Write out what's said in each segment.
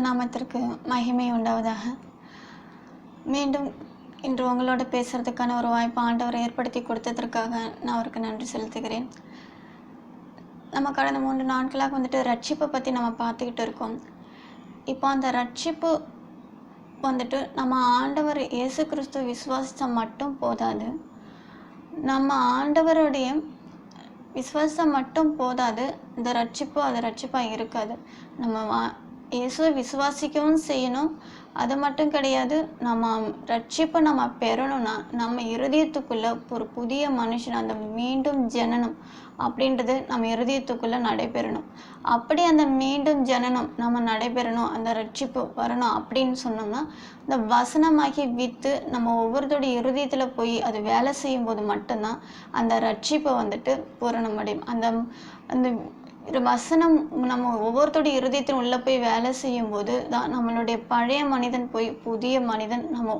பரிசுத்த நாமத்திற்கு மகிமை உண்டாவதாக. மீண்டும் இன்று உங்களோட பேசுறதுக்கான ஒரு வாய்ப்பு ஆண்டவர் ஏற்படுத்தி கொடுத்ததற்காக நான் அவருக்கு நன்றி செலுத்துகிறேன். நம்ம கடந்த மூன்று நாட்களாக வந்துட்டு ரட்சிப்பை பற்றி நம்ம பார்த்துக்கிட்டு இருக்கோம். இப்போ அந்த ரட்சிப்பு வந்துட்டு நம்ம ஆண்டவர் இயேசு கிறிஸ்து விசுவாசித்தா மட்டும் போதாது. நம்ம ஆண்டவருடைய விசுவாசம் மட்டும் போதாது. இந்த ரட்சிப்பு அது ரட்சிப்பாக இருக்காது. நம்ம வா இயேசுவை விசுவாசிக்கவும் செய்யணும். அது மட்டும் கிடையாது நம்ம ரட்சிப்பை நம்ம பெறணும்னா நம்ம இருதயத்துக்குள்ள ஒரு புதிய மனுஷன் அந்த மீண்டும் ஜனனம் அப்படின்றது நம்ம இருதயத்துக்குள்ள நடைபெறணும். அப்படி அந்த மீண்டும் ஜனனம் நம்ம நடைபெறணும் அந்த ரட்சிப்பு வரணும் அப்படின்னு சொன்னோம்னா இந்த வசனமாகி வித்து நம்ம ஒவ்வொருத்தோடைய இருதயத்துல போய் அது வேலை செய்யும் போது மட்டும்தான் அந்த ரட்சிப்பை வந்துட்டு பூரணமடையும். அந்த அந்த ஒரு வசனம் நம்ம ஒவ்வொருத்தருடைய இருதயத்தின் உள்ளே போய் வேலை செய்யும் போது தான் நம்மளுடைய பழைய மனிதன் போய் புதிய மனிதன் நம்ம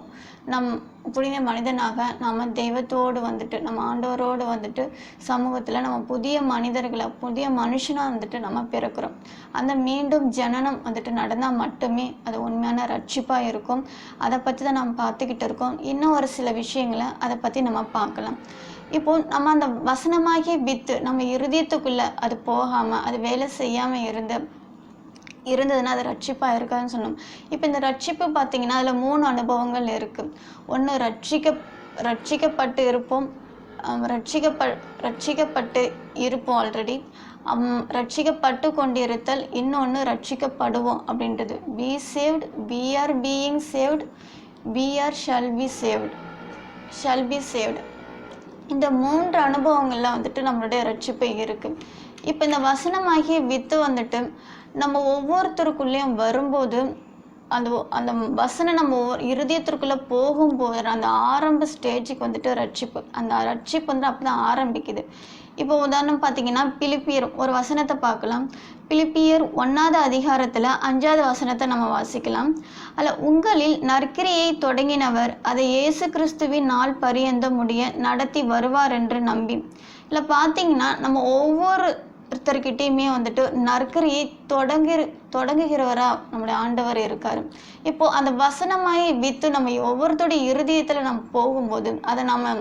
நம் புனித மனிதனாக நம்ம தெய்வத்தோடு வந்துட்டு நம்ம ஆண்டவரோடு வந்துட்டு சமூகத்தில் நம்ம புதிய மனிதர்களை புதிய மனுஷனாக வந்துட்டு நம்ம பிறக்கிறோம். அந்த மீண்டும் ஜனனம் வந்துட்டு நடந்தால் மட்டுமே அது உண்மையான ரட்சிப்பாக இருக்கும். அதை பற்றி தான் நம்ம பார்த்துக்கிட்டு இருக்கோம். இன்னும் ஒரு சில விஷயங்களை அதை பற்றி நம்ம பார்க்கலாம். இப்போ நம்ம அந்த வசனமாகிய வித்து நம்ம இருதயத்துக்குள்ள அது போகாம அது வேலை செய்யாம இருந்து இருந்ததுன்னா அது ரட்சிப்பாக இருக்காதுன்னு சொன்னோம். இப்போ இந்த ரட்சிப்பு பார்த்தீங்கன்னா அதில் மூணு அனுபவங்கள் இருக்குது ஒன்று ரட்சிக்க ரட்சிக்கப்பட்டு இருப்போம். ரட்சிக்கப்ப ரட்சிக்கப்பட்டு இருப்போம் ஆல்ரெடி ரட்சிக்கப்பட்டு கொண்டிருத்தல் இன்னொன்று ரட்சிக்கப்படுவோம் அப்படின்றது. Be saved we are being saved we are shall be saved shall be saved இந்த மூன்று அனுபவங்களில் வந்துட்டு நம்மளுடைய ரட்சிப்பு இருக்கு. இப்போ இந்த வசனமாகிய வித்து வந்துட்டு நம்ம ஒவ்வொருத்தருக்குள்ளேயும் வரும்போது அந்த அந்த வசனம் நம்ம இருதயத்திற்குள்ளே போகும்போது அந்த ஆரம்ப ஸ்டேஜுக்கு வந்துட்டு ரட்சிப்பு. அந்த ரட்சிப்பு வந்து அப்பதான் ஆரம்பிக்குது. இப்போ உதாரணம் பார்த்தீங்கன்னா பிலிப்பியர் ஒரு வசனத்தை பார்க்கலாம். பிலிப்பியர் ஒன்றாவது அதிகாரத்தில் அஞ்சாவது வசனத்தை நம்ம வாசிக்கலாம். அல்ல உங்களில் நற்கிரியை தொடங்கினவர் அதை இயேசு கிறிஸ்துவின் நாள் பரியந்த முடிய நடத்தி வருவார் என்று நம்பி. இல்லை பார்த்தீங்கன்னா நம்ம ஒவ்வொரு ஒருத்தர்கிட்டையுமே வந்துட்டு நற்கரியை தொடங்கி தொடங்குகிறவராக நம்முடைய ஆண்டவர் இருக்கார். இப்போது அந்த வசனமாய் வித்து நம்ம ஒவ்வொருத்தருடைய இருதயத்தில் நம்ம போகும்போது அதை நம்ம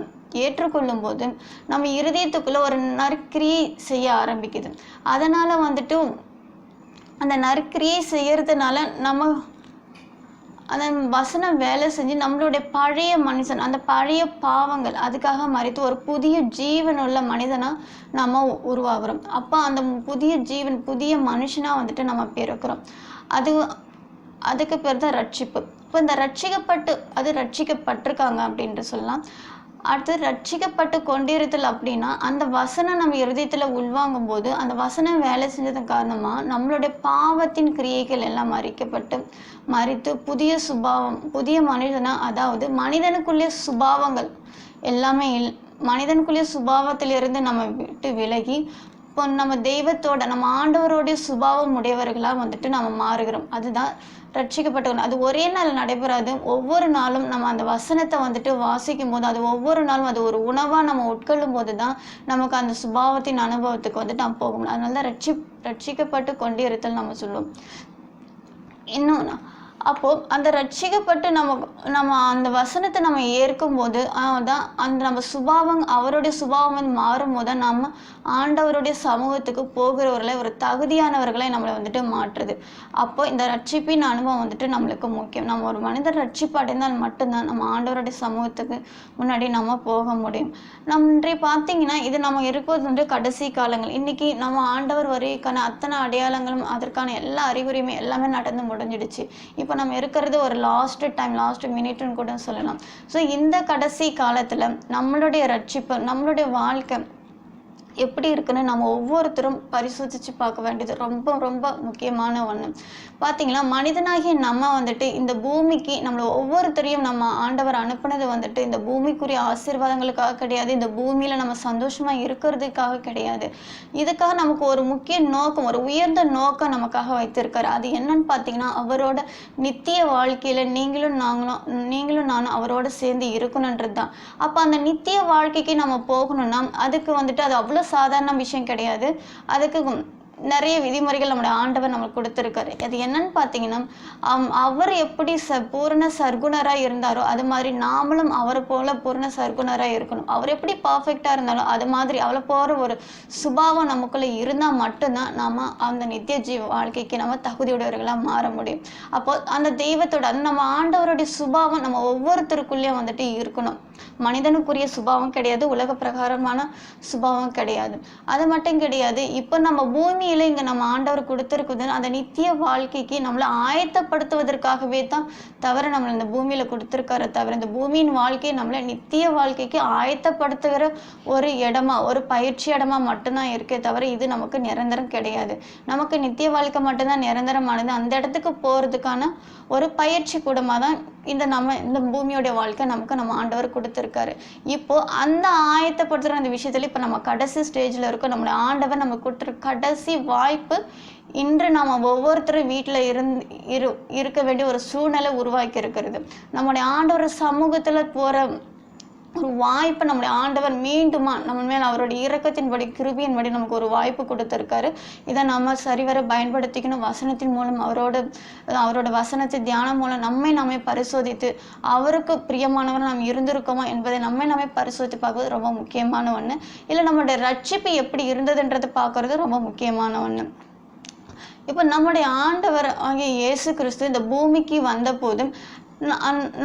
ஏற்றுக்கொள்ளும் போது நம்ம இருதயத்துக்குள்ள ஒரு நற்கிரியை செய்ய ஆரம்பிக்குது. அதனால வந்துட்டு அந்த நற்கிரியை செய்யறதுனால நம்ம அந்த வசனம் வேலை செஞ்சு நம்மளுடைய பழைய மனுஷன் அந்த பழைய பாவங்கள் அதுக்காக மறைத்து ஒரு புதிய ஜீவன் உள்ள மனிதனாக நம்ம உருவாகிறோம். அப்போ அந்த புதிய ஜீவன் புதிய மனுஷனா வந்துட்டு நம்ம பிறக்கிறோம். அது அதுக்கு பேர் தான் ரட்சிப்பு. இப்போ இந்த ரட்சிக்கப்பட்டு அது ரட்சிக்கப்பட்டிருக்காங்க அப்படின்ட்டு சொல்லலாம். அடுத்து ரட்சிக்கப்பட்டு கொண்டிருத்தல் அப்படின்னா அந்த வசனம் நம்ம இருதயத்தில் உள்வாங்கும் போது அந்த வசனம் வேலை செஞ்சதன் காரணமா நம்மளுடைய பாவத்தின் கிரியைகள் எல்லாம் மறிக்கப்பட்டு மறித்து புதிய சுபாவம் புதிய மனிதனா அதாவது மனிதனுக்குள்ளே சுபாவங்கள் எல்லாமே இல் மனிதனுக்குள்ளே சுபாவத்திலிருந்து நம்ம விட்டு விலகி இப்போ நம்ம தெய்வத்தோட நம்ம ஆண்டவரோடைய சுபாவம் உடையவர்களாக வந்துட்டு நம்ம மாறுகிறோம். அதுதான் ரட்சிக்கப்பட்டவர்கள் அது ஒரே நாள் நடைபெறாது. ஒவ்வொரு நாளும் நம்ம அந்த வசனத்தை வந்துட்டு வாசிக்கும் போது அது ஒவ்வொரு நாளும் அது ஒரு உணவாக நம்ம உட்கொள்ளும் போது தான் நமக்கு அந்த சுபாவத்தின் அனுபவத்துக்கு வந்துட்டு நம்ம போகணும். அதனால தான் ரட்சி ரட்சிக்கப்பட்டு கொண்டே இருத்தல் நம்ம சொல்லுவோம் இன்னும் அப்போ அந்த ரட்சிக்கப்பட்டு நம்ம நம்ம அந்த வசனத்தை நம்ம ஏற்கும்போது தான் அந்த நம்ம சுபாவம் அவருடைய சுபாவம் வந்து மாறும்போது நம்ம ஆண்டவருடைய சமூகத்துக்கு போகிறவர்களை ஒரு தகுதியானவர்களை நம்மளை வந்துட்டு மாற்றுது. அப்போ இந்த ரட்சிப்பின் அனுபவம் வந்துட்டு நம்மளுக்கு முக்கியம். நம்ம ஒரு மனிதர் ரட்சிப்பு அடைந்தால் மட்டும்தான் நம்ம ஆண்டவருடைய சமூகத்துக்கு முன்னாடி நம்ம போக முடியும். நம் இன்றைய பார்த்தீங்கன்னா இது நம்ம இருப்பது வந்து கடைசி காலங்கள். இன்னைக்கு நம்ம ஆண்டவர் வரைக்கான அத்தனை அடையாளங்களும் அதற்கான எல்லா அறிகுறியுமே எல்லாமே நடந்து முடிஞ்சிடுச்சு. இப்போ நம்ம இருக்கிறது ஒரு லாஸ்ட் டைம் லாஸ்ட் மினிட்னு கூட சொல்லலாம். ஸோ இந்த கடைசி காலத்துல நம்மளுடைய ரட்சிப்பு நம்மளுடைய வாழ்க்கை எப்படி இருக்குன்னு நம்ம ஒவ்வொருத்தரும் பரிசோதிச்சு பார்க்க வேண்டியது ரொம்ப ரொம்ப முக்கியமான ஒன்று பார்த்தீங்களா மனிதனாகிய நம்ம வந்துட்டு இந்த பூமிக்கு நம்மளை ஒவ்வொருத்தரையும் நம்ம ஆண்டவர் அனுப்புனது வந்துட்டு இந்த பூமிக்குரிய ஆசீர்வாதங்களுக்காக கிடையாது. இந்த பூமியில் நம்ம சந்தோஷமாக இருக்கிறதுக்காக கிடையாது. இதுக்காக நமக்கு ஒரு முக்கிய நோக்கம் ஒரு உயர்ந்த நோக்கம் நமக்காக வைத்திருக்காரு. அது என்னன்னு பார்த்தீங்கன்னா அவரோட நித்திய வாழ்க்கையில் நீங்களும் நாங்களும் நீங்களும் நானும் அவரோட சேர்ந்து இருக்கணுன்றது தான் அப்போ அந்த நித்திய வாழ்க்கைக்கு நம்ம போகணும்னா அதுக்கு வந்துட்டு அது அவ்வளோ சாதாரண விஷயம் கிடையாது. அதுக்கு நிறைய விதிமுறைகள் நம்முடைய ஆண்டவர் நம்மளுக்கு கொடுத்துருக்காரு. அது என்னன்னு பார்த்தீங்கன்னா அம் அவர் எப்படி ச பூரண சர்க்குணராக இருந்தாரோ அது மாதிரி நாமளும் அவரை போல பூரண சர்க்குணராக இருக்கணும். அவர் எப்படி பர்ஃபெக்டாக இருந்தாலும் அது மாதிரி அவளை போகிற ஒரு சுபாவம் நமக்குள்ளே இருந்தால் மட்டும்தான் நாம் அந்த நித்திய ஜீவ வாழ்க்கைக்கு நம்ம தகுதியுடையவர்களாக மாற முடியும். அப்போ அந்த தெய்வத்தோட அந்த நம்ம ஆண்டவருடைய சுபாவம் நம்ம ஒவ்வொருத்தருக்குள்ளேயும் வந்துட்டு இருக்கணும். மனிதனுக்குரிய சுபாவம் கிடையாது உலக பிரகாரமான சுபாவம் கிடையாது. அது மட்டும் கிடையாது இப்போ நம்ம பூமியில இங்க நம்ம ஆண்டவர் கொடுத்துருக்குது அந்த நித்திய வாழ்க்கைக்கு நம்மளை ஆயத்தப்படுத்துவதற்காகவே தான் தவிர நம்மளை இந்த பூமியில கொடுத்துருக்காரு தவிர இந்த பூமியின் வாழ்க்கை நம்மளை நித்திய வாழ்க்கைக்கு ஆயத்தப்படுத்துகிற ஒரு இடமா ஒரு பயிற்சி இடமா மட்டும்தான் இருக்கே தவிர இது நமக்கு நிரந்தரம் கிடையாது. நமக்கு நித்திய வாழ்க்கை மட்டும்தான் நிரந்தரமானது. அந்த இடத்துக்கு போறதுக்கான ஒரு பயிற்சி கூடமா தான் இந்த நம்ம இந்த பூமியோட வாழ்க்கை நமக்கு நம்ம ஆண்டவர் கொடுத்துருக்காரு. இப்போ அந்த ஆயத்தப்படுத்துகிற அந்த விஷயத்துல இப்போ நம்ம கடைசி ஸ்டேஜில் இருக்கோம். நம்மளுடைய ஆண்டவர் நம்ம கொடுத்துரு கடைசி வாய்ப்பு இன்று நாம ஒவ்வொருத்தரும் வீட்டில் இருந்து இரு இருக்க வேண்டிய ஒரு சூழ்நிலை உருவாக்கி இருக்கிறது. நம்முடைய ஆண்டவர் சமூகத்துல போற ஒரு வாய்ப்பை நம்முடைய ஆண்டவர் மீண்டுமா நம்ம மேல் அவருடைய இரக்கத்தின்படி கிருபியின்படி நமக்கு ஒரு வாய்ப்பு கொடுத்துருக்காரு. இதை நம்ம சரிவர பயன்படுத்திக்கணும். வசனத்தின் மூலம் அவரோட அவரோட வசனத்தை தியானம் மூலம் நம்மை நாமே பரிசோதித்து அவருக்கு பிரியமானவர் நாம் இருந்திருக்கோமா என்பதை நம்மை நாமே பரிசோதித்து பார்ப்பது ரொம்ப முக்கியமான ஒன்று இல்லை நம்மளுடைய ரட்சிப்பு எப்படி இருந்ததுன்றது பார்க்கறது ரொம்ப முக்கியமான ஒன்று இப்போ நம்முடைய ஆண்டவர் ஆகிய இயேசு கிறிஸ்து இந்த பூமிக்கு வந்த போதும்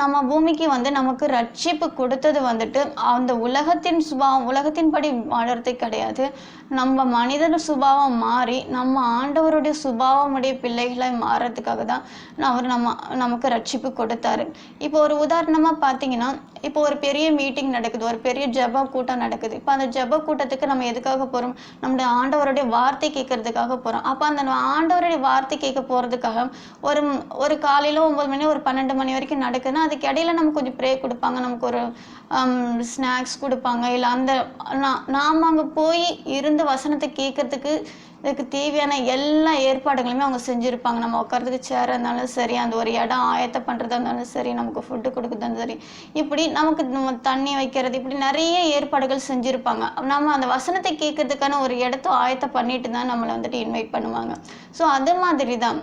நம்ம பூமிக்கு வந்து நமக்கு ரட்சிப்பு கொடுத்தது வந்துட்டு அந்த உலகத்தின் சுபாவம் உலகத்தின்படி வாழறது கிடையாது. நம்ம மனிதன சுபாவம் மாறி நம்ம ஆண்டவருடைய சுபாவமுடைய பிள்ளைகளாய் மாறதுக்காக தான் அவர் நம்ம நமக்கு ரட்சிப்பு கொடுத்தாரு. இப்போ ஒரு உதாரணமா பார்த்தீங்கன்னா இப்போ ஒரு பெரிய மீட்டிங் நடக்குது ஒரு பெரிய ஜப கூட்டம் நடக்குது. இப்போ அந்த ஜெப கூட்டத்துக்கு நம்ம எதுக்காக போறோம்? நம்முடைய ஆண்டவருடைய வார்த்தை கேட்கறதுக்காக போறோம். அப்போ அந்த ஆண்டவருடைய வார்த்தை கேட்க போறதுக்காக ஒரு ஒரு காலையில ஒன்பது மணி ஒரு பன்னெண்டு மணி வரைக்கும் நடக்குதுன்னா அதுக்கு இடையில நமக்கு கொஞ்சம் ப்ரே கொடுப்பாங்க. நமக்கு ஒரு ஸ்நாக்ஸ் கொடுப்பாங்க. இல்லை அந்த நா- நாம அங்க போய் இருந்து வசனத்தை கேட்கறதுக்கு இதுக்கு தேவையான எல்லா ஏற்பாடுகளுமே அவங்க செஞ்சுருப்பாங்க. நம்ம உட்காரதுக்கு சேர் இருந்தாலும் சரி அந்த ஒரு இடம் ஆயத்த பண்ணுறதா இருந்தாலும் சரி நமக்கு ஃபுட்டு கொடுக்குறதா சரி இப்படி நமக்கு நம்ம தண்ணி வைக்கிறது இப்படி நிறைய ஏற்பாடுகள் செஞ்சுருப்பாங்க. நம்ம அந்த வசனத்தை கேட்கறதுக்கான ஒரு இடத்த ஆயத்த பண்ணிட்டு தான் நம்மளை வந்துட்டு இன்வைட் பண்ணுவாங்க. ஸோ அது மாதிரி தான்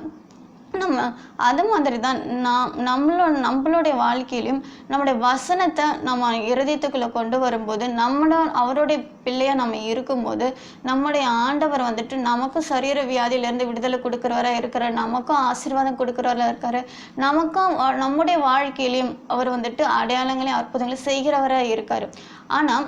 நம்ம அது மாதிரி தான் நாம் நம்மளோட நம்மளுடைய வாழ்க்கையிலையும் நம்முடைய வசனத்தை நம்ம இருதயத்துக்குள்ளே கொண்டு வரும்போது நம்மளோட அவருடைய பிள்ளையாக நம்ம இருக்கும்போது நம்முடைய ஆண்டவர் வந்துட்டு நமக்கும் சரீர வியாதியிலேருந்து விடுதலை கொடுக்குறவராக இருக்கிறார் நமக்கும் ஆசீர்வாதம் கொடுக்குறவராக இருக்கார். நமக்கும் நம்முடைய வாழ்க்கையிலையும் அவர் வந்துட்டு அடையாளங்களையும் அற்புதங்களையும் செய்கிறவராக இருக்கார். ஆனால்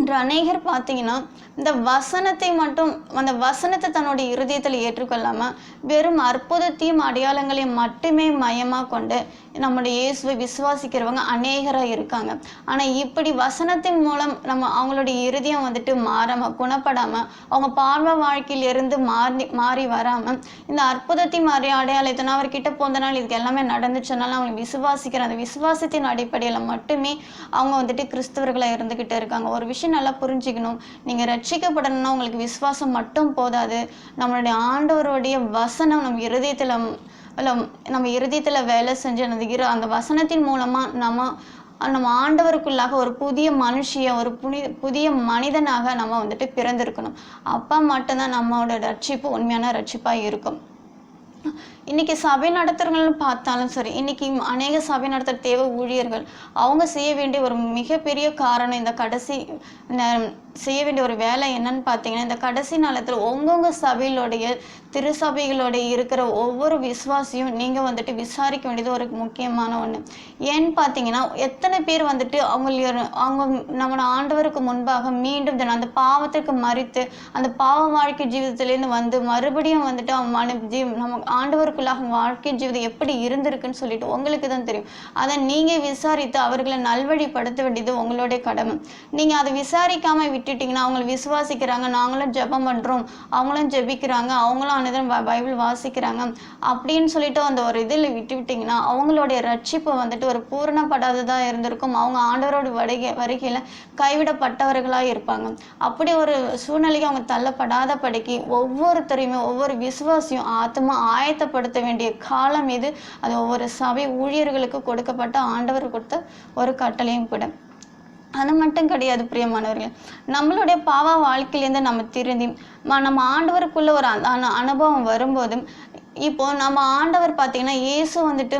இன்று அநேகர் பார்த்தீங்கன்னா இந்த வசனத்தை மட்டும் அந்த வசனத்தை தன்னுடைய இருதயத்தில் ஏற்றுக்கொள்ளாமல் வெறும் அற்புதத்தையும் அடையாளங்களையும் மட்டுமே மயமாக கொண்டு நம்முடைய இயேசுவை விசுவாசிக்கிறவங்க அநேகராக இருக்காங்க. ஆனால் இப்படி வசனத்தின் மூலம் நம்ம அவங்களுடைய இருதயம் வந்துட்டு மாறாமல் குணப்படாமல் அவங்க பார்வை வாழ்க்கையிலிருந்து மாறி மாறி வராமல் இந்த அற்புதத்தை மாறி அடையாளத்தை நான் அவர்கிட்ட போந்தனால் நாள் இதுக்கு எல்லாமே நடந்துச்சுனாலும் அவங்க விசுவாசிக்கிற அந்த விசுவாசத்தின் அடிப்படையில் மட்டுமே அவங்க வந்துட்டு கிறிஸ்தவர்களாக இருந்துக்கிட்டு இருக்காங்க. ஒரு விஷயம் நல்லா புரிஞ்சுக்கணும். நீங்கள் ரட்சிக்கப்படணும்னா உங்களுக்கு விசுவாசம் மட்டும் போதாது. நம்மளுடைய ஆண்டவருடைய வசனம் நம்ம இருதயத்துல இல்லை நம்ம இருதயத்தில் வேலை செஞ்சு அந்த இரு அந்த வசனத்தின் மூலமா நம்ம நம்ம ஆண்டவருக்குள்ளாக ஒரு புதிய மனுஷிய ஒரு புனி புதிய மனிதனாக நம்ம வந்துட்டு பிறந்திருக்கணும். அப்போ மட்டும்தான் நம்மளோட ரட்சிப்பு உண்மையான ரட்சிப்பா இருக்கும். இன்னைக்கு சபை நடத்துறவங்கள்னு பார்த்தாலும் சரி இன்னைக்கு அநேக சபை நடத்துற தேவை ஊழியர்கள் அவங்க செய்ய வேண்டிய ஒரு மிகப்பெரிய காரணம் இந்த கடைசி செய்ய வேண்டிய ஒரு வேலை என்னன்னு பார்த்தீங்கன்னா இந்த கடைசி நாளத்தில் உங்கவுங்க சபையிலுடைய திருசபைகளோடைய இருக்கிற ஒவ்வொரு விசுவாசியும் நீங்கள் வந்துட்டு விசாரிக்க வேண்டியது ஒரு முக்கியமான ஒன்று ஏன்னு பார்த்தீங்கன்னா எத்தனை பேர் வந்துட்டு அவங்க அவங்க நம்மளோட ஆண்டவருக்கு முன்பாக மீண்டும் தினம் அந்த பாவத்துக்கு மறித்து அந்த பாவ வாழ்க்கை ஜீவிதத்துலேருந்து வந்து மறுபடியும் வந்துட்டு அவங்க மன ஜீவ நம்ம ஆண்டவருக்கு அவங்க வாழ்க்கை ஜீவிதம் எப்படி இருந்திருக்குன்னு சொல்லிட்டு உங்களுக்கு தான் தெரியும். அதை நீங்கள் விசாரித்து அவர்களை நல்வழிப்படுத்த வேண்டியது உங்களுடைய கடமை. நீங்கள் அதை விசாரிக்காமல் விட்டுட்டீங்கன்னா அவங்களை விசுவாசிக்கிறாங்க நாங்களும் ஜெபம் பண்ணுறோம் அவங்களும் ஜெபிக்கிறாங்க அவங்களும் அனுதினம் பைபிள் வாசிக்கிறாங்க அப்படின்னு சொல்லிட்டு அந்த ஒரு இதில் விட்டு விட்டீங்கன்னா அவங்களுடைய ரட்சிப்பு வந்துட்டு ஒரு பூரணப்படாததாக இருந்திருக்கும். அவங்க ஆண்டவரோட வருகை வருகையில் கைவிடப்பட்டவர்களாக இருப்பாங்க. அப்படி ஒரு சூழ்நிலைக்கு அவங்க தள்ளப்படாத படிக்கு ஒவ்வொருத்தரையுமே ஒவ்வொரு விசுவாசியும் ஆத்மா ஆயத்தப்பட பயன்படுத்த வேண்டிய காலம் இது. அது ஒவ்வொரு சபை ஊழியர்களுக்கு கொடுக்கப்பட்ட ஆண்டவர் கொடுத்த ஒரு கட்டளையும் கூட. அது மட்டும் கிடையாது பிரியமானவர்கள். நம்மளுடைய பாவ வாழ்க்கையிலேருந்து நம்ம திருந்தி நம்ம ஆண்டவருக்குள்ள ஒரு அ- அனுபவம் வரும்போதும் இப்போ நம்ம ஆண்டவர் பார்த்தீங்கன்னா இயேசு வந்துட்டு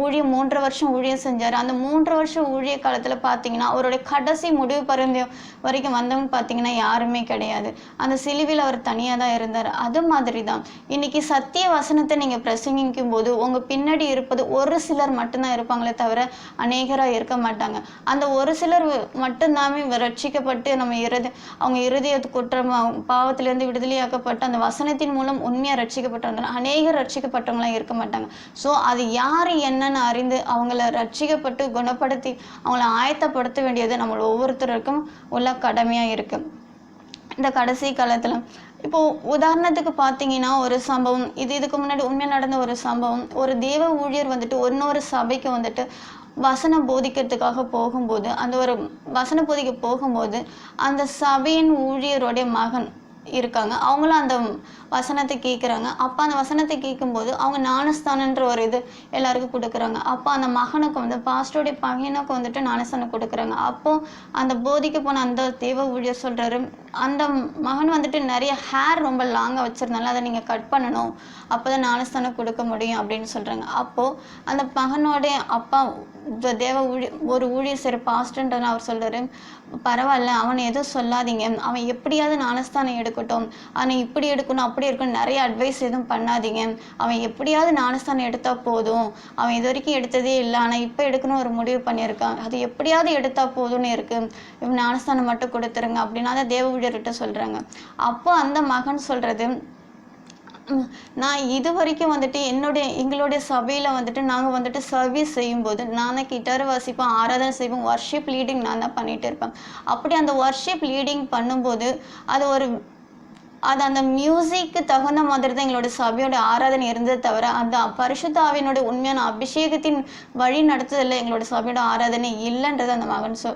ஊழியம் மூன்று வருஷம் ஊழியம் செஞ்சார். அந்த மூன்று வருஷம் ஊழிய காலத்தில் பார்த்தீங்கன்னா அவருடைய கடைசி முடிவு பருந்த வரைக்கும் வந்தவங்க பார்த்தீங்கன்னா யாருமே கிடையாது. அந்த சிலுவில் அவர் தனியாக தான் இருந்தார். அது மாதிரி தான் இன்னைக்கு சத்திய வசனத்தை நீங்கள் பிரசங்கிக்கும் போது உங்கள் பின்னாடி இருப்பது ஒரு சிலர் மட்டும்தான் இருப்பாங்களே தவிர அநேகராக இருக்க மாட்டாங்க. அந்த ஒரு சிலர் மட்டும்தாமே ரட்சிக்கப்பட்டு நம்ம இறுதி அவங்க இருதய குற்றம் அவங்க விடுதலையாக்கப்பட்டு அந்த வசனத்தின் மூலம் உண்மையாக ரட்சிக்கப்பட்டவங்க. அநேகர் ரட்சிக்கப்பட்டவங்களாம் இருக்க மாட்டாங்க. ஸோ அது யார் என்னன்னு அறிந்து அவங்கள ரட்சிக்கப்பட்டு குணப்படுத்தி அவங்கள ஆயத்தப்படுத்த வேண்டியது நம்ம ஒவ்வொருத்தருக்கும் உள்ள கடமையாக இருக்கு. இந்த கடைசி காலத்துல இப்போ உதாரணத்துக்கு பார்த்தீங்கன்னா ஒரு சம்பவம் இது இதுக்கு முன்னாடி உண்மையாக நடந்த ஒரு சம்பவம். ஒரு தேவ ஊழியர் வந்துட்டு இன்னொரு சபைக்கு வந்துட்டு வசனம் போதிக்கிறதுக்காக போகும்போது அந்த ஒரு வசன போதிக்க போகும்போது அந்த சபையின் ஊழியருடைய மகன் இருக்காங்க. அவங்களும் அந்த வசனத்தை கேட்குறாங்க அப்போ அந்த வசனத்தை கேட்கும்போது அவங்க ஞானஸ்தானன்ற ஒரு இது எல்லாருக்கும் கொடுக்குறாங்க. அப்போ அந்த மகனுக்கு வந்து பாஸ்டோடைய பையனுக்கு வந்துட்டு ஞானஸ்தானம் கொடுக்குறாங்க. அப்போ அந்த போதிக்கு போன அந்த தேவ ஊழியர் சொல்கிறாரு அந்த மகன் வந்துட்டு நிறைய ஹேர் ரொம்ப லாங்காக வச்சிருந்தால அதை நீங்கள் கட் பண்ணணும். அப்போ தான் ஞானஸ்தானம் கொடுக்க முடியும் அப்படின்னு சொல்கிறாங்க அப்போது அந்த மகனோடைய அப்பா தேவ ஊழி ஒரு ஊழியர் சரி பாஸ்டன்ட்டு அவர் சொல்கிறாரு பரவாயில்ல அவனை எதுவும் சொல்லாதீங்க. அவன் எப்படியாவது ஞானஸ்தானம் எடுக்கட்டும். அவனை இப்படி எடுக்கணும் அப்படி இருக்கணும் நிறைய அட்வைஸ் எதுவும் பண்ணாதீங்க. அவன் எப்படியாவது ஞானஸ்தானம் எடுத்தால் போதும். அவன் இது வரைக்கும் எடுத்ததே இல்லை. ஆனால் இப்போ எடுக்கணும் ஒரு முடிவு பண்ணியிருக்கான். அது எப்படியாவது எடுத்தால் போதும்னு இருக்குது இவன் ஞானஸ்தானம் மட்டும் கொடுத்துருங்க அப்படின்னா தான் தேவ ஊழியர்கிட்ட சொல்கிறாங்க அப்போ அந்த மகன் சொல்கிறது நான் இது வரைக்கும் வந்துட்டு என்னுடைய எங்களுடைய சபையில் வந்துட்டு நாங்கள் வந்துட்டு சர்வீஸ் செய்யும்போது நான் தான் கிட்டார் வாசிப்பேன் ஆராதனை செய்வோம் ஒர்ஷிப் லீடிங் நான் தான் பண்ணிகிட்டு இருப்பேன். அப்படி அந்த ஒர்ஷிப் லீடிங் பண்ணும்போது அது ஒரு அது அந்த மியூசிக்கு தகுந்த மாதிரி தான் எங்களோட சபையோட ஆராதனை இருந்தது தவிர அந்த பரிசுத்தாவினோட உண்மையான அபிஷேகத்தின் வழி நடத்துதல்ல எங்களோட சபையோட ஆராதனை இல்லைன்றது அந்த மகன் சொ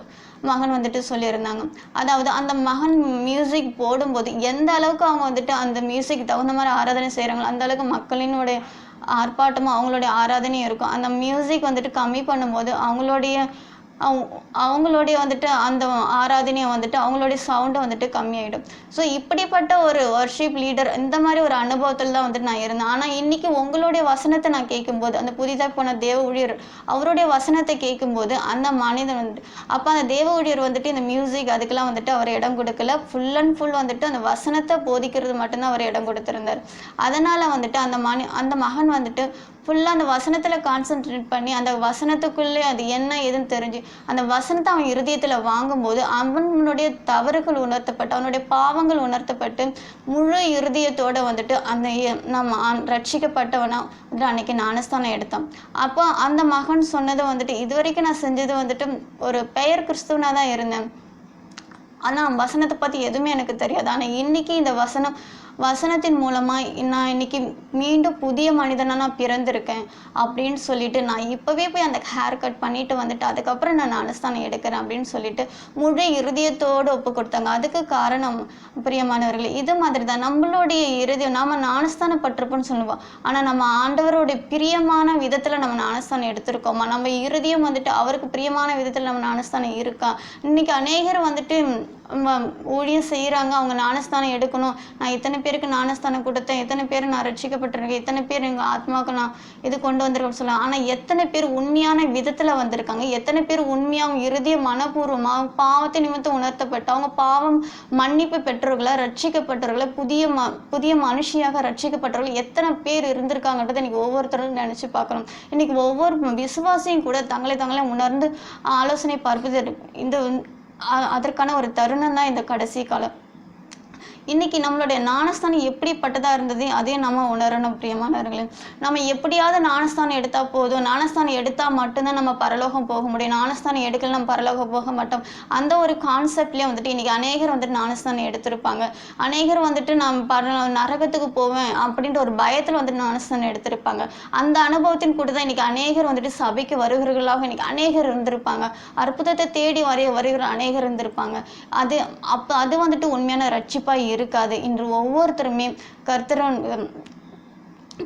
மகன் வந்துட்டு சொல்லியிருந்தாங்க. அதாவது அந்த மகன் மியூசிக் போடும்போது எந்த அளவுக்கு அவங்க வந்துட்டு அந்த மியூசிக் தகுந்த மாதிரி ஆராதனை செய்கிறாங்களோ அந்த அளவுக்கு மக்களினுடைய ஆர்ப்பாட்டமும் அவங்களுடைய ஆராதனையும் இருக்கும். அந்த மியூசிக் வந்துட்டு கம்மி பண்ணும்போது அவங்களுடைய அவங்க அவங்களுடைய வந்துட்டு அந்த ஆராதனையை வந்துட்டு அவங்களுடைய சவுண்டை வந்துட்டு கம்மியாயிடும். ஸோ இப்படிப்பட்ட ஒரு வர்ஷிப் லீடர் இந்த மாதிரி ஒரு அனுபவத்தில் தான் வந்துட்டு நான் இருந்தேன். ஆனால் இன்றைக்கி உங்களுடைய வசனத்தை நான் கேட்கும்போது அந்த புதிதாக போன தேவ ஊழியர் அவருடைய வசனத்தை கேட்கும்போது அந்த மனிதன் வந்துட்டு அப்போ அந்த தேவ ஊழியர் வந்துட்டு இந்த மியூசிக் அதுக்கெல்லாம் வந்துட்டு அவர் இடம் கொடுக்கல. ஃபுல் அண்ட் ஃபுல் வந்துட்டு அந்த வசனத்தை போதிக்கிறது மட்டும்தான் அவர் இடம் கொடுத்துருந்தார். அதனால் வந்துட்டு அந்த மனி அந்த மகன் வந்துட்டு ஃபுல்லாக அந்த வசனத்தில் கான்சென்ட்ரேட் பண்ணி அந்த வசனத்துக்குள்ளே அது என்ன ஏதுன்னு தெரிஞ்சு அந்த வசனத்தை அவன் இருதயத்தில் வாங்கும்போது அவனுடைய தவறுகள் உணர்த்தப்பட்டு அவனுடைய பாவங்கள் உணர்த்தப்பட்டு முழு இருதயத்தோடு வந்துட்டு அந்த நம்ம ரட்சிக்கப்பட்டவனா வந்துட்டு அன்னைக்கு ஞானஸ்தானம் எடுத்தான். அப்போ அந்த மகன் சொன்னது வந்துட்டு இது வரைக்கும் நான் செஞ்சது வந்துட்டு ஒரு பெயர் கிறிஸ்துவனாக தான் இருந்தேன். ஆனால் வசனத்தை பற்றி எதுவுமே எனக்கு தெரியாது. ஆனால் இன்றைக்கி இந்த வசனம் வசனத்தின் மூலமாக நான் இன்னைக்கு மீண்டும் புதிய மனிதனாக நான் பிறந்திருக்கேன் அப்படின்னு சொல்லிட்டு நான் இப்போவே போய் அந்த ஹேர் கட் பண்ணிட்டு வந்துட்டு அதுக்கப்புறம் நான் அனுஷ்டானம் எடுக்கிறேன் அப்படின்னு சொல்லிட்டு முழு இருதயத்தோடு ஒப்பு கொடுத்தாங்க. அதுக்கு காரணம் பிரியமானவர்கள் இது மாதிரி தான் நம்மளுடைய இருதயம் நாம ஞானஸ்தானப்பட்டிருப்போம்னு சொல்லுவோம். ஆனால் நம்ம ஆண்டவருடைய பிரியமான விதத்தில் நம்ம ஞானஸ்தானம் எடுத்திருக்கோமா? நம்ம இருதயம் வந்துட்டு அவருக்கு பிரியமான விதத்தில் நம்ம ஞானஸ்தானம் இருக்கா? இன்னைக்கு அநேகர் வந்துட்டு ஊழியம் செய்கிறாங்க அவங்க ஞானஸ்தானம் எடுக்கணும். நான் இத்தனை பேருக்கு ஞானஸ்தானம் கொடுத்தேன். எத்தனை பேர் நான் ரட்சிக்கப்பட்டிருக்கேன். எத்தனை பேர் எங்க ஆத்மாவுக்கு நான் இது கொண்டு வந்திருக்கேன் சொல்லலாம். ஆனா எத்தனை பேர் உண்மையான விதத்துல வந்திருக்காங்க. எத்தனை பேர் உண்மையாகவும் இறுதிய மனப்பூர்வமா பாவத்தை நிமித்தம் உணர்த்தப்பட்டு அவங்க பாவம் மன்னிப்பு பெற்றவர்களை ரட்சிக்கப்பட்டவர்களை புதிய ம புதிய மனுஷியாக ரட்சிக்கப்பட்டவர்கள் எத்தனை பேர் இருந்திருக்காங்கன்றதை இன்னைக்கு ஒவ்வொருத்தரும் நினைச்சு பார்க்கணும். இன்னைக்கு ஒவ்வொரு விசுவாசியும் கூட தங்களை தங்களை உணர்ந்து ஆலோசனை பார்ப்பது இந்த அதற்கான ஒரு தருணம் தான் இந்த கடைசி காலம். இன்னைக்கு நம்மளுடைய ஞானஸ்தானம் எப்படிப்பட்டதா இருந்தது அதையும் நம்ம உணரணும் பிரியமானவர்களே நம்ம எப்படியாவது ஞானஸ்தானம் எடுத்தா போதும். ஞானஸ்தானம் எடுத்தா மட்டும்தான் நம்ம பரலோகம் போக முடியும். ஞானஸ்தானம் எடுக்கல நம்ம பரலோகம் போக மாட்டோம். அந்த ஒரு கான்செப்ட்லயே வந்துட்டு இன்னைக்கு அநேகர் வந்துட்டு ஞானஸ்தானம் எடுத்திருப்பாங்க. அநேகர் வந்துட்டு நான் பர நரகத்துக்கு போவேன் அப்படின்ற ஒரு பயத்துல வந்துட்டு ஞானஸ்தானம் எடுத்திருப்பாங்க. அந்த அனுபவத்தின் கூட தான் இன்னைக்கு அநேகர் வந்துட்டு சபைக்கு வருகிறவர்களாக இன்னைக்கு அநேகர் இருந்திருப்பாங்க. அற்புதத்தை தேடி வரைய வருகிற அநேகர் இருந்திருப்பாங்க. அது அப்போ அது வந்துட்டு உண்மையான ரட்சிப்பாக இருக்காது. இன்று ஒவ்வொருத்தருமே கர்த்தரன்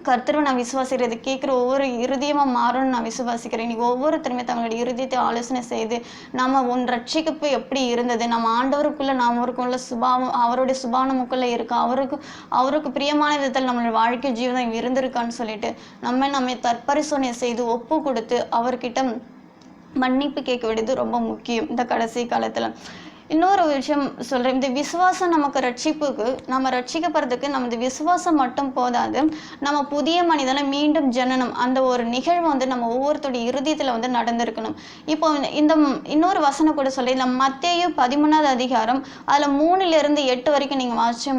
கர்த்தரை நான் விசுவாசிக்கிறது கேட்குற ஒவ்வொரு இருதயமாக மாறும்னு நான் விசுவாசிக்கிறேன். இன்னைக்கு ஒவ்வொருத்தருமே தங்களுடைய இருதயத்தை ஆலோசனை செய்து நம்ம உன் ரட்சிக்கப்பு எப்படி இருந்தது? நம்ம ஆண்டவருக்குள்ள நாம் அவருக்குள்ள சுபாவம் அவருடைய சுபாவம் இருக்கு? அவருக்கு அவருக்கு பிரியமான விதத்தில் நம்மளுடைய வாழ்க்கை ஜீவிதம் இருந்திருக்கான்னு சொல்லிட்டு நம்ம நம்ம தற்பரிசோதனை செய்து ஒப்பு கொடுத்து அவர்கிட்ட மன்னிப்பு கேட்க வேண்டியது ரொம்ப முக்கியம் இந்த கடைசி காலத்துல. இன்னொரு விஷயம் சொல்கிறேன் இந்த விசுவாசம் நமக்கு ரட்சிப்புக்கு நம்ம ரட்சிக்கப்படுறதுக்கு நமது விசுவாசம் மட்டும் போதாது. நம்ம புதிய மனிதனை மீண்டும் ஜனனம் அந்த ஒரு நிகழ்வு வந்து நம்ம ஒவ்வொருத்தருடைய இறுதியத்தில் வந்து நடந்திருக்கணும். இப்போ இந்த இன்னொரு வசனம் கூட சொல்லி இந்த மத்தேயு பதிமூணாவது அதிகாரம் அதில் மூணுலேருந்து எட்டு வரைக்கும் நீங்கள் வாசி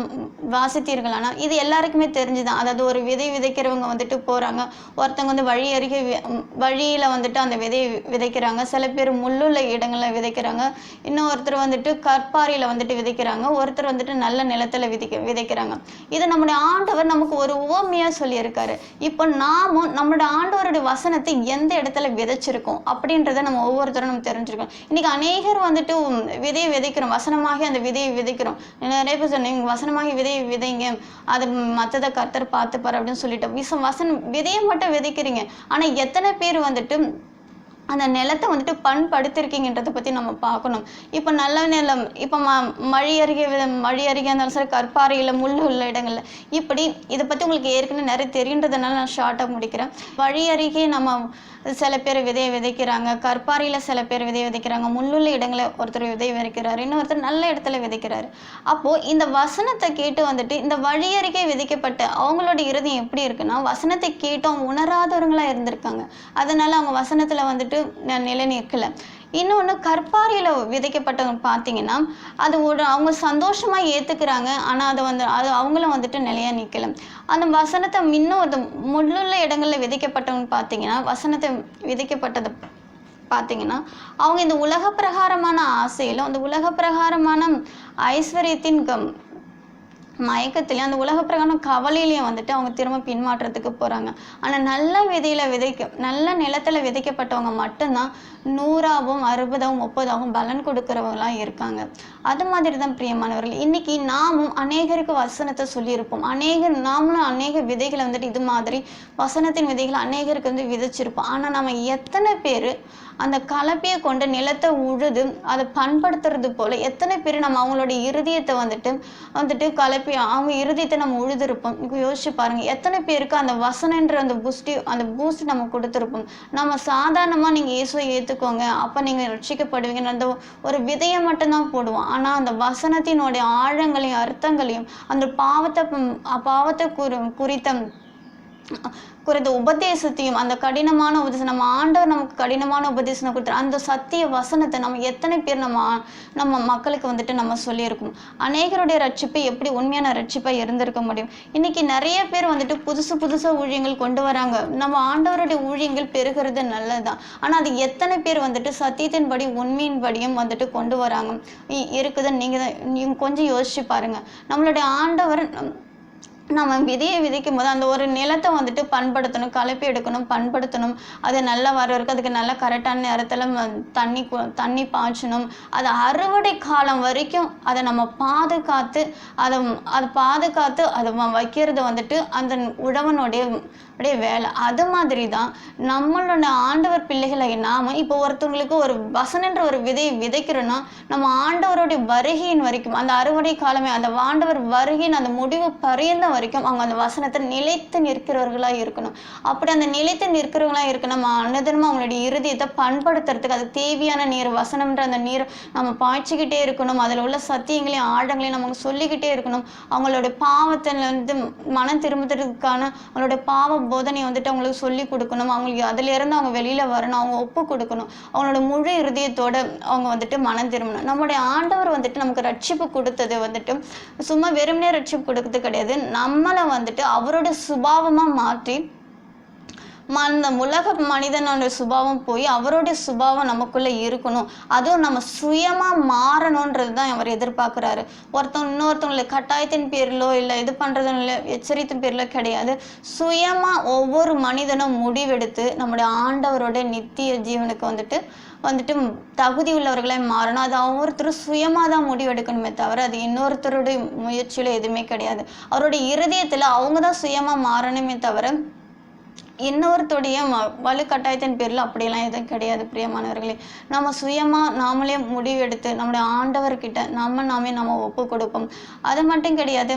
வாசித்தீர்களானா? இது எல்லாருக்குமே தெரிஞ்சுதான். அதாவது ஒரு விதை விதைக்கிறவங்க வந்துட்டு போகிறாங்க ஒருத்தவங்க வந்து வழி அருகே வழியில் வந்துட்டு அந்த விதையை விதைக்கிறாங்க. சில பேர் முள்ளுள்ள இடங்களில் விதைக்கிறாங்க. இன்னும் ஒருத்தர் வந்துட்டு கற்பாறையில வந்துட்டு விதைக்கிறாங்க. ஒருத்தர் வந்துட்டு நல்ல நிலத்துல விதைக்க விதைக்கிறாங்க. இது நம்முடைய ஆண்டவர் நமக்கு ஒரு உவமையா சொல்லியிருக்காரு. இப்போ நாமும் நம்மளுடைய ஆண்டவருடைய வசனத்தை எந்த இடத்துல விதைச்சிருக்கோம் அப்படின்றத நம்ம ஒவ்வொருத்தரும் நம்ம தெரிஞ்சிருக்கோம் இன்னைக்கு அநேகர் வந்துட்டு விதையை விதைக்கிறோம். வசனமாகி அந்த விதையை விதைக்கிறோம். நிறைய பேர் சொன்னீங்க வசனமாகி விதையை விதைங்க. அது மற்றதை கர்த்தர் பார்த்துப்பார் அப்படின்னு சொல்லிட்டோம் விச வசனம் விதையை மட்டும் விதைக்கிறீங்க. ஆனால் எத்தனை பேர் வந்துட்டு அந்த நிலத்தை வந்துட்டு பண்படுத்திருக்கீங்கன்றதை பத்தி நம்ம பார்க்கணும். இப்போ நல்ல நிலம் இப்போ ம மழை அருகே மழை அருகே இருந்தாலும் சரி கற்பாறையில் முள் உள்ள இடங்கள்ல இப்படி இதை பத்தி உங்களுக்கு ஏற்கனவே நிறைய தெரியுன்றதுனால நான் ஷார்ட்டாக முடிக்கிறேன். வழி அருகே நம்ம சில பேர் விதையை விதைக்கிறாங்க கற்பாரியில் சில பேர் விதையை விதைக்கிறாங்க முள்ளுள்ள இடங்களை ஒருத்தர் விதையை விதைக்கிறாரு இன்னொருத்தர் நல்ல இடத்துல விதைக்கிறாரு. அப்போ இந்த வசனத்தை கேட்டு வந்துட்டு இந்த வழியறிக்கை விதைக்கப்பட்ட அவங்களோட இருதயம் எப்படி இருக்குன்னா வசனத்தை கேட்டோம் உணராதவங்களா இருந்திருக்காங்க. அதனால அவங்க வசனத்துல வந்துட்டு ந- நிலை நிற்கலை இன்னொன்று கற்பாறையில் விதைக்கப்பட்டவங்க பார்த்தீங்கன்னா அது ஒரு அவங்க சந்தோஷமாக ஏற்றுக்கிறாங்க ஆனால் அதை வந்து அது அவங்களும் வந்துட்டு நிலையாக நிக்கல. அந்த வசனத்தை இன்னும் அந்த முள்ளுள்ள இடங்களில் விதைக்கப்பட்டவங்க பார்த்தீங்கன்னா வசனத்தை விதைக்கப்பட்டதை பார்த்தீங்கன்னா அவங்க இந்த உலக பிரகாரமான ஆசையிலும் அந்த உலக பிரகாரமான ஐஸ்வர்யத்தின் கம் மயக்கத்திலையும் அந்த உலக பிரகாரம் கவலையிலையும் வந்துட்டு அவங்க திரும்ப பின்மாற்றத்துக்கு போறாங்க. ஆனா நல்ல விதையில விதைக்க நல்ல நிலத்துல விதைக்கப்பட்டவங்க மட்டும்தான் நூறாவும் அறுபதாவும் முப்பதாவும் பலன் கொடுக்குறவங்களாம் இருக்காங்க. அது மாதிரி தான் பிரியமானவர்கள் இன்னைக்கு நாமும் அநேகருக்கு வசனத்தை சொல்லியிருப்போம். அநேகர் நாமளும் அநேக விதைகளை வந்துட்டு இது மாதிரி வசனத்தின் விதைகளை அநேகருக்கு வந்து விதைச்சிருப்போம். ஆனா நம்ம எத்தனை பேர் அந்த கலப்பையை கொண்டு நிலத்தை உழுது அதை பண்படுத்துறது போல எத்தனை பேர் நம்ம அவங்களோட இருதயத்தை வந்துட்டு வந்துட்டு கலப்பி அவங்க இருதயத்தை நம்ம உழுதுருப்போம். இப்போ யோசிச்சு பாருங்க எத்தனை பேருக்கு அந்த வசனன்ற அந்த புஷ்டி அந்த பூஸ்ட் நம்ம கொடுத்துருப்போம். நம்ம சாதாரணமா நீங்க இயேசுவை ஏத்துக்கோங்க அப்ப நீங்க ரட்சிக்கப்படுவீங்க. அந்த ஒரு விதையை மட்டும்தான் போடுவோம். ஆனா அந்த வசனத்தினுடைய ஆழங்களையும் அர்த்தங்களையும் அந்த பாவத்தை பாவத்தை குறி குறித்த குறித்த உபதேசத்தையும் அந்த கடினமான உபதேசம் நம்ம ஆண்டவர் நமக்கு கடினமான உபதேசம் கொடுத்தாரு. அந்த சத்திய வசனத்தை நம்ம எத்தனை பேர் நம்ம நம்ம மக்களுக்கு வந்துட்டு நம்ம சொல்லியிருக்கோம்? அநேகருடைய ரட்சிப்பு எப்படி உண்மையான ரட்சிப்பாக இருந்திருக்க முடியும்? இன்னைக்கு நிறைய பேர் வந்துட்டு புதுசு புதுசாக ஊழியங்கள் கொண்டு வராங்க. நம்ம ஆண்டவருடைய ஊழியங்கள் பெருகிறது நல்லதுதான். ஆனால் அது எத்தனை பேர் வந்துட்டு சத்தியத்தின்படி உண்மையின்படியும் வந்துட்டு கொண்டு வராங்க? இ- இருக்குதுன்னு நீங்கள் தான் நீங்கள் கொஞ்சம் யோசிச்சு பாருங்க. நம்மளுடைய ஆண்டவர் நம்ம விதையை விதைக்கும் போது அந்த ஒரு நிலத்தை வந்துட்டு பண்படுத்தணும் கலப்பி எடுக்கணும் பண்படுத்தணும். அது நல்லா வரவருக்கு அதுக்கு நல்லா கரெக்டான நேரத்தில் தண்ணி கு- தண்ணி பாய்ச்சணும். அது அறுவடை காலம் வரைக்கும் அதை நம்ம பாதுகாத்து அதை அதை பாதுகாத்து அதை வைக்கிறது வந்துட்டு அந்த உழவனுடைய உடைய வேலை. அது மாதிரி தான் நம்மளோட ஆண்டவர் பிள்ளைகளை நாம இப்போ ஒருத்தவங்களுக்கு ஒரு வசனன்ற ஒரு விதையை விதைக்கிறோன்னா நம்ம ஆண்டவருடைய வருகையின் வரைக்கும் அந்த அறுவடை காலமே அந்த ஆண்டவர் வருகையின் அந்த முடிவு பரியந்த வரைக்கும் அவங்க அந்த வசனத்தை நிலைத்து நிற்கிறவர்களா இருக்கணும். அப்படி அந்த நிலைத்து நிற்கிறவங்களா இருக்கணும். நம்ம அன்னதினமும் அவங்களுடைய இருதயத்தை பண்படுத்துறதுக்கு அது தேவையான நீர் வசனம்ன்ற அந்த நீர் நம்ம பாய்ச்சிக்கிட்டே இருக்கணும். அதில் உள்ள சத்தியங்களையும் ஆழங்களையும் நமக்கு சொல்லிக்கிட்டே இருக்கணும். அவங்களோட பாவத்துல வந்து மனம் திரும்புறதுக்கான அவங்களோட பாவ போதனையை வந்துட்டு அவங்களுக்கு சொல்லி கொடுக்கணும். அவங்களுக்கு அதுல இருந்து அவங்க வெளியில வரணும். அவங்க ஒப்பு கொடுக்கணும். அவங்களோட முழு இருதயத்தோட அவங்க வந்துட்டு மனம் திரும்பணும். நம்முடைய ஆண்டவர் வந்துட்டு நமக்கு ரட்சிப்பு கொடுத்தது வந்துட்டு சும்மா வெறுமனே ரட்சிப்பு கொடுக்கறது கிடையாது. நம்மளை வந்துட்டு அவரோட சுபாவமா மாற்றி அந்த உலக மனிதனோட சுபாவம் போய் அவருடைய சுபாவம் நமக்குள்ளே இருக்கணும். அதுவும் நம்ம சுயமாக மாறணுன்றது தான் அவர் எதிர்பார்க்குறாரு. ஒருத்தவங்க இன்னொருத்தவங்களை கட்டாயத்தின் பேரிலோ இல்லை இது பண்ணுறதும் இல்லை எச்சரித்தின் பேரிலோ கிடையாது. சுயமாக ஒவ்வொரு மனிதனும் முடிவெடுத்து நம்முடைய ஆண்டவரோட நித்திய ஜீவனுக்கு வந்துட்டு வந்துட்டு தகுதி உள்ளவர்களாய் மாறணும். அது ஒவ்வொருத்தரும் சுயமாக தான் முடிவெடுக்கணுமே தவிர அது இன்னொருத்தருடைய முயற்சியில் எதுவுமே கிடையாது. அவருடைய இருதயத்தில் அவங்க தான் சுயமாக மாறணுமே தவிர இன்னொருத்தோடைய ம வலுக்கட்டாயத்தின் பேரில் அப்படியெல்லாம் எதுவும் கிடையாது பிரியமானவர்களே. நம்ம சுயமாக நாமளே முடிவெடுத்து நம்முடைய ஆண்டவர்கிட்ட நம்ம நாமே நம்ம ஒப்பு கொடுப்போம். அது மட்டும் கிடையாது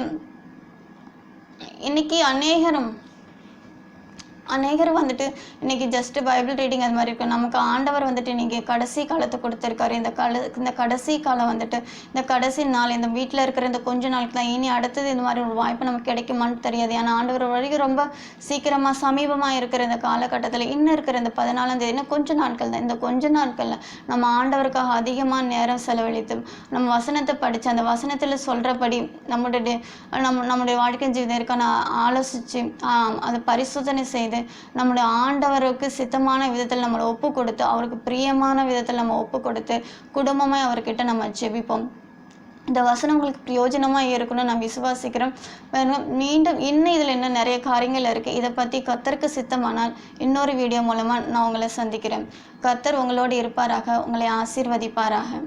இன்னைக்கு அநேகரும் அநேகர் வந்துட்டு இன்னைக்கு ஜஸ்ட் பைபிள் ரீடிங் அது மாதிரி இருக்கு. நமக்கு ஆண்டவர் வந்துட்டு இன்னைக்கு கடைசி காலத்தை கொடுத்துருக்காரு. இந்த கால இந்த கடைசி காலம் வந்துட்டு இந்த கடைசி நாள் இந்த வீட்டில் இருக்கிற இந்த கொஞ்ச நாளுக்கு தான். இனி அடுத்தது இந்த மாதிரி ஒரு வாய்ப்பு நமக்கு கிடைக்குமான்னு தெரியாது. ஏன்னா ஆண்டவர் வரைக்கும் ரொம்ப சீக்கிரமாக சமீபமாக இருக்கிற இந்த காலகட்டத்தில் இன்னும் இருக்கிற இந்த பதினாலாம் தேதி இன்னும் கொஞ்ச நாட்கள் தான். இந்த கொஞ்ச நாட்களில் நம்ம ஆண்டவருக்காக அதிகமாக நேரம் செலவழித்து நம்ம வசனத்தை படித்து அந்த வசனத்தில் சொல்கிறபடி நம்மளுடைய நம்ம நம்முடைய வாழ்க்கை ஜீவிதற்கான ஆலோசித்து அதை பரிசோதனை செய்து நம்முடைய ஆண்டவருக்கு சித்தமான விதத்தில் நம்மளை ஒப்பு கொடுத்து அவருக்கு பிரியமான விதத்தில் நம்ம ஒப்பு கொடுத்து குடும்பமாக அவர்கிட்ட நம்ம ஜெபிப்போம். இந்த வசனம் உங்களுக்கு பிரயோஜனமாக இருக்கணும்னு நான் விசுவாசிக்கிறேன். மீண்டும் இன்னும் இதில் இன்னும் நிறைய காரியங்கள் இருக்குது இதை பற்றி கத்தருக்கு சித்தமானால் இன்னொரு வீடியோ மூலமாக நான் உங்களை சந்திக்கிறேன். கத்தர் உங்களோடு இருப்பாராக உங்களை ஆசீர்வதிப்பாராக.